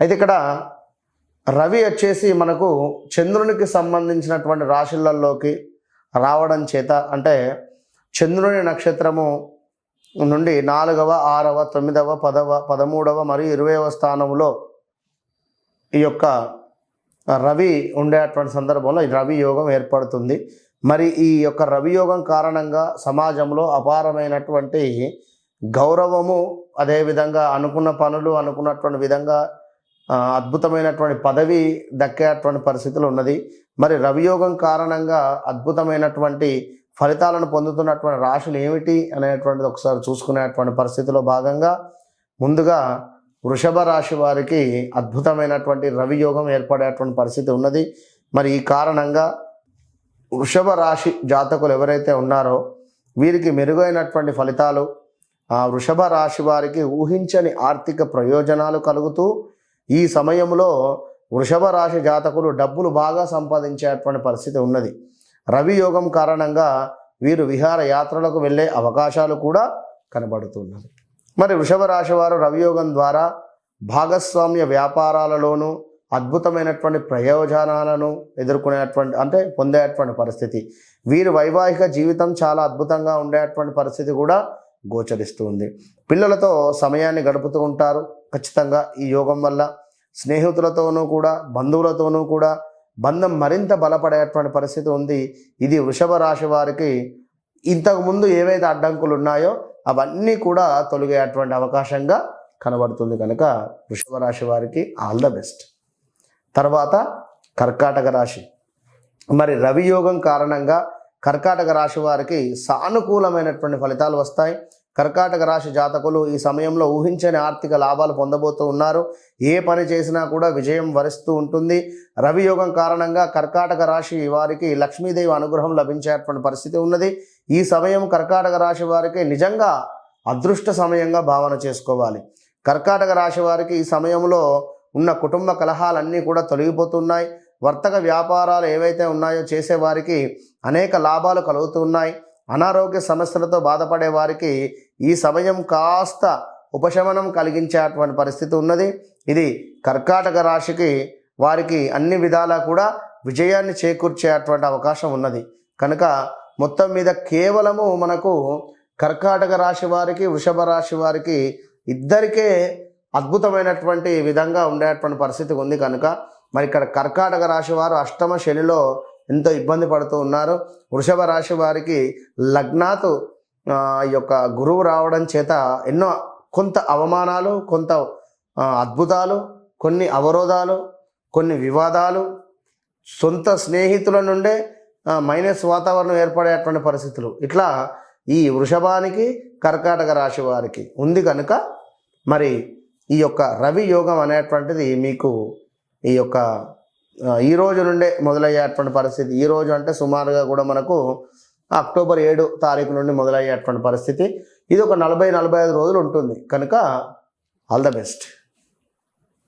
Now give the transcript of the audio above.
అయితే ఇక్కడ రవి వచ్చేసి మనకు చంద్రునికి సంబంధించినటువంటి రాశులలోకి రావడం చేత అంటే చంద్రుని నక్షత్రము నుండి నాలుగవ ఆరవ తొమ్మిదవ పదవ పదమూడవ మరియు ఇరవైవ స్థానంలో ఈ యొక్క రవి ఉండేటువంటి సందర్భంలో రవి యోగం ఏర్పడుతుంది. మరి ఈ యొక్క రవి యోగం కారణంగా సమాజంలో అపారమైనటువంటి గౌరవము అదేవిధంగా అనుకున్న పనులు అనుకున్నటువంటి విధంగా అద్భుతమైనటువంటి పదవి దక్కేటువంటి పరిస్థితులు ఉన్నది. మరి రవియోగం కారణంగా అద్భుతమైనటువంటి ఫలితాలను పొందుతున్నటువంటి రాశులు ఏమిటి అనేటువంటిది ఒకసారి చూసుకునేటువంటి పరిస్థితిలో భాగంగా ముందుగా వృషభ రాశి వారికి అద్భుతమైనటువంటి రవియోగం ఏర్పడేటువంటి పరిస్థితి ఉన్నది. మరి ఈ కారణంగా వృషభ రాశి జాతకులు ఎవరైతే ఉన్నారో వీరికి మెరుగైనటువంటి ఫలితాలు ఆ వృషభ రాశి వారికి ఊహించని ఆర్థిక ప్రయోజనాలు కలుగుతూ ఈ సమయంలో వృషభ రాశి జాతకులు డబ్బులు బాగా సంపాదించేటువంటి పరిస్థితి ఉన్నది. రవి యోగం కారణంగా వీరు విహార యాత్రలకు వెళ్ళే అవకాశాలు కూడా కనబడుతున్నది. మరి వృషభ రాశి వారు రవియోగం ద్వారా భాగస్వామ్య వ్యాపారాలలోనూ అద్భుతమైనటువంటి ప్రయోజనాలను ఎదుర్కొనేటువంటి అంటే పొందేటువంటి పరిస్థితి. వీరి వైవాహిక జీవితం చాలా అద్భుతంగా ఉండేటువంటి పరిస్థితి కూడా గోచరిస్తుంది. పిల్లలతో సమయాన్ని గడుపుతూ ఉంటారు. ఖచ్చితంగా ఈ యోగం వల్ల స్నేహితులతోనూ కూడా బంధువులతోనూ కూడా బంధం మరింత బలపడేటువంటి పరిస్థితి ఉంది. ఇది వృషభ రాశి వారికి ఇంతకుముందు ఏవైతే అడ్డంకులు ఉన్నాయో అవన్నీ కూడా తొలగేటువంటి అవకాశంగా కనబడుతుంది కనుక వృషభ రాశి వారికి ఆల్ ద బెస్ట్. తర్వాత కర్కాటక రాశి. మరి రవి యోగం కారణంగా కర్కాటక రాశి వారికి సానుకూలమైనటువంటి ఫలితాలు వస్తాయి. కర్కాటక రాశి జాతకులు ఈ సమయంలో ఊహించని ఆర్థిక లాభాలు పొందబోతూ ఉన్నారు. ఏ పని చేసినా కూడా విజయం వరిస్తూ ఉంటుంది. రవి యోగం కారణంగా కర్కాటక రాశి వారికి లక్ష్మీదేవి అనుగ్రహం లభించేటువంటి పరిస్థితి ఉన్నది. ఈ సమయం కర్కాటక రాశి వారికి నిజంగా అదృష్ట సమయంగా భావన చేసుకోవాలి. కర్కాటక రాశి వారికి ఈ సమయంలో ఉన్న కుటుంబ కలహాలన్నీ కూడా తొలగిపోతున్నాయి. వర్తక వ్యాపారాలు ఏవైతే ఉన్నాయో చేసేవారికి అనేక లాభాలు కలుగుతున్నాయి అనారోగ్య సమస్యలతో బాధపడే వారికి ఈ సమయం కాస్త ఉపశమనం కలిగించేటువంటి పరిస్థితి ఉన్నది. ఇది కర్కాటక రాశికి వారికి అన్ని విధాలా కూడా విజయాన్ని చేకూర్చేటువంటి అవకాశం ఉన్నది. కనుక మొత్తం మీద కేవలము మనకు కర్కాటక రాశి వారికి వృషభ రాశి వారికి ఇద్దరికే అద్భుతమైనటువంటి విధంగా ఉండేటువంటి పరిస్థితి ఉంది కనుక మరి ఇక్కడ కర్కాటక రాశి వారు అష్టమ శనిలో ఎంతో ఇబ్బంది పడుతూ ఉన్నారు. వృషభ రాశి వారికి లగ్నాతు ఆ, ఈ యొక్క గురువు రావడం చేత ఎన్నో కొంత అవమానాలు కొంత అద్భుతాలు కొన్ని అవరోధాలు కొన్ని వివాదాలు సొంత స్నేహితుల నుండే మైనస్ వాతావరణం ఏర్పడేటువంటి పరిస్థితులు. ఇట్లా ఈ వృషభానికి కర్కాటక రాశి వారికి ఉంది కనుక మరి ఈ యొక్క రవి యోగం అనేటువంటిది మీకు ఈ యొక్క ఈ రోజు నుండే మొదలయ్యేటువంటి పరిస్థితి. ఈ రోజు అంటే సుమారుగా కూడా మనకు అక్టోబర్ ఏడు తారీఖు నుండి మొదలయ్యేటువంటి పరిస్థితి. ఇది ఒక నలభై నలభై ఐదు రోజులు ఉంటుంది. కనుక ఆల్ ద బెస్ట్